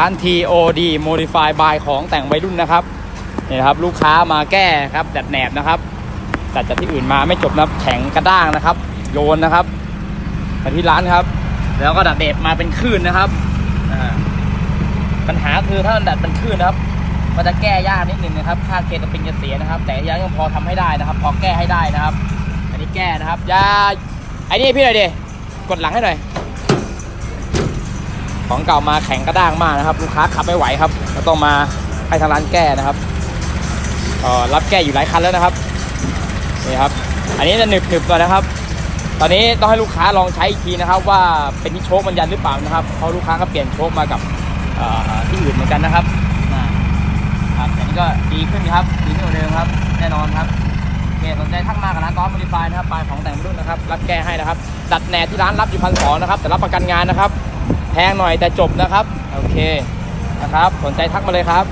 ร้าน TOD Modify by ของแต่งวัยรุ่นนะครับนี่นะครับ ลูกค้ามาแก้ครับดัดแหนบนะครับแต่จากที่อื่นมาไม่จบนะแข็งกระด้างนะครับ โยนนะครับมาที่ร้านครับ แล้วก็ดัดแหนบมาเป็นคลื่นนะครับปัญหาคือถ้ามันดัดเป็นคลื่นนะครับ มันจะแก้ยากนิดนึงนะครับ ค่าเคสเป็นจะเสียนะครับ แต่ยังยังพอทำให้ได้นะครับ พอแก้ให้ได้นะครับ อันนี้แก้นะครับยาไอ้นี่พี่หน่อยดิกดหลังให้หน่อย ของเก่ามาแข็งกระด้างมากนะครับ ลูกค้าขับไม่ไหวครับก็ต้องมาให้ทางร้านแก้นะครับรับแก้อยู่หลายคันแล้วนะครับนี่ครับ อันนี้จะหนึบหนึบก่อนนะครับ ตอนนี้ต้องให้ลูกค้าลองใช้อีกทีนะครับ ว่าเป็นที่โชคมันยันหรือเปล่านะครับเพราะลูกค้าก็เปลี่ยนโชคมากับที่อื่นเหมือนกันนะครับครับอันนี้ก็ดีขึ้นครับดีขึ้นกว่าเดิมครับ แน่นอนครับโอเคสนใจทักมากับร้านกอล์ฟโมดิฟายนะครับปลายของแต่งรุ่นนะครับ รับแก้ให้นะครับ ดัดแหนที่ร้านรับอยู่พันสองนะครับ แต่รับประกันงานนะครับ แพงหน่อยแต่จบนะครับ โอเคนะครับ สนใจทักมาเลยครับ